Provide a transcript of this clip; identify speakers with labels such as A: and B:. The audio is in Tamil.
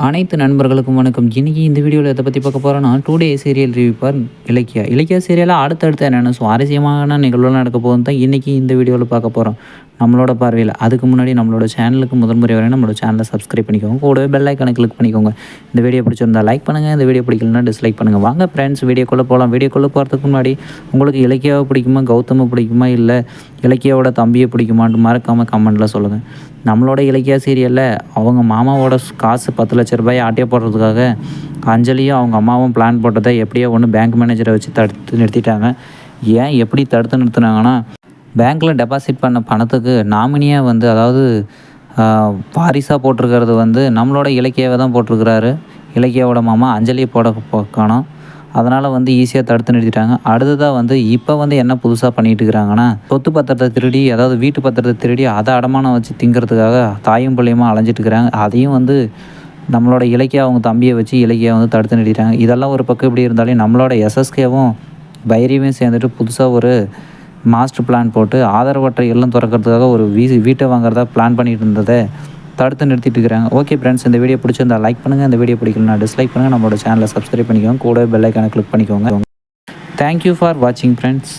A: அனைத்து நண்பர்களுக்கும் வணக்கம். இன்றைக்கி இந்த வீடியோவில் எதை பற்றி பார்க்க போகிறோன்னா today serial review for Ilakkiya. Ilakkiya சீரியலாக அடுத்தடுத்து என்னென்ன சுவாரஸ்யமான நிகழ்வுகள் நடக்க போகுது தான் இன்றைக்கி இந்த வீடியோவில் பார்க்க போகிறோம் நம்மளோட பார்வையில் அதுக்கு முன்னாடி நம்மளோட சேனலுக்கு முதல் முறை வரை நம்மளோட சேனலை சப்ஸ்கிரைப் பண்ணிக்கோங்க. கூடவே பெல் ஐக்கனை கிளிக் பண்ணிக்கோங்க. இந்த வீடியோ பிடிச்சிருந்தா லைக் பண்ணுங்கள் இந்த வீடியோ பிடிக்கலனா டிஸ்லைக் பண்ணுங்கள் வாங்க ஃப்ரெண்ட்ஸ் வீடியோக்குள்ளே போகலாம் வீடியோக்குள்ளே போகிறதுக்கு முன்னாடி உங்களுக்கு இலக்கியாவை பிடிக்குமா கௌதமை பிடிக்குமா இல்லை இலக்கியாவோட தம்பியை பிடிக்குமான்னு மறக்காமல் கமெண்ட்டில் சொல்லுங்கள் நம்மளோட இலக்கியா சீரியலில் அவங்க மாமாவோட காசு பத்து லட்ச ரூபாய் ஆட்டியே போடுறதுக்காக அஞ்சலியும் அவங்க அம்மாவும் பிளான் போட்டதை எப்படியோ ஒன்று பேங்க் மேனேஜரை வச்சு தடுத்து நிறுத்திட்டாங்க. ஏன் எப்படி தடுத்து நிறுத்தினாங்கன்னா பேங்க்கில் டெபாசிட் பண்ண பணத்துக்கு நாமினியாக வந்து அதாவது வாரிசாக போட்டிருக்கிறது வந்து நம்மளோட இலக்கியாவை தான் போட்டிருக்கிறாரு. இலக்கியாவோட மாமா அஞ்சலியை போட காணும் அதனால் வந்து ஈஸியாக தடுத்து நிறுத்திட்டாங்க. அடுத்ததாக வந்து இப்போ வந்து என்ன புதுசாக பண்ணிகிட்டு இருக்கிறாங்கன்னா சொத்து பத்திரத்தை திருடி அதாவது வீட்டு பத்திரத்தை திருடி அதை அடமானம் வச்சு திங்கிறதுக்காக தாயும் பிள்ளையுமா அலைஞ்சிட்டு இருக்கிறாங்க. அதையும் வந்து நம்மளோட இலக்கியா அவங்க தம்பியை வச்சு இலக்கியா வந்து தடுத்து நிறுத்திட்டாங்க. இதெல்லாம் ஒரு பக்கம் இப்படி இருந்தாலே நம்மளோட எஸ்எஸ்கேவும் பைரியவும் சேர்ந்துட்டு புதுசாக ஒரு மாஸ்டர் பிளான் போட்டு ஆதரவற்ற இல்லம் திறக்கிறதுக்காக ஒரு வீ வீட்டை வாங்குறதா பிளான் பண்ணிட்டு இருந்ததை தடுத்து நிறுத்திட்டு இருக்கிறாங்க. ஓகே ஃப்ரெண்ட்ஸ் இந்த வீடியோ பிடிச்சிருந்தா லைக் பண்ணுங்கள் இந்த வீடியோ பிடிக்கலனா டிஸ்லைக் பண்ணுங்கள் நம்மளோட சேனலை சப்ஸ்கிரைப் பண்ணிக்கோங்க. கூட பெல்லைக்கான கிளிக் பண்ணிக்கோங்க. தேங்க்யூ ஃபார் வாட்சிங் ஃப்ரெண்ட்ஸ்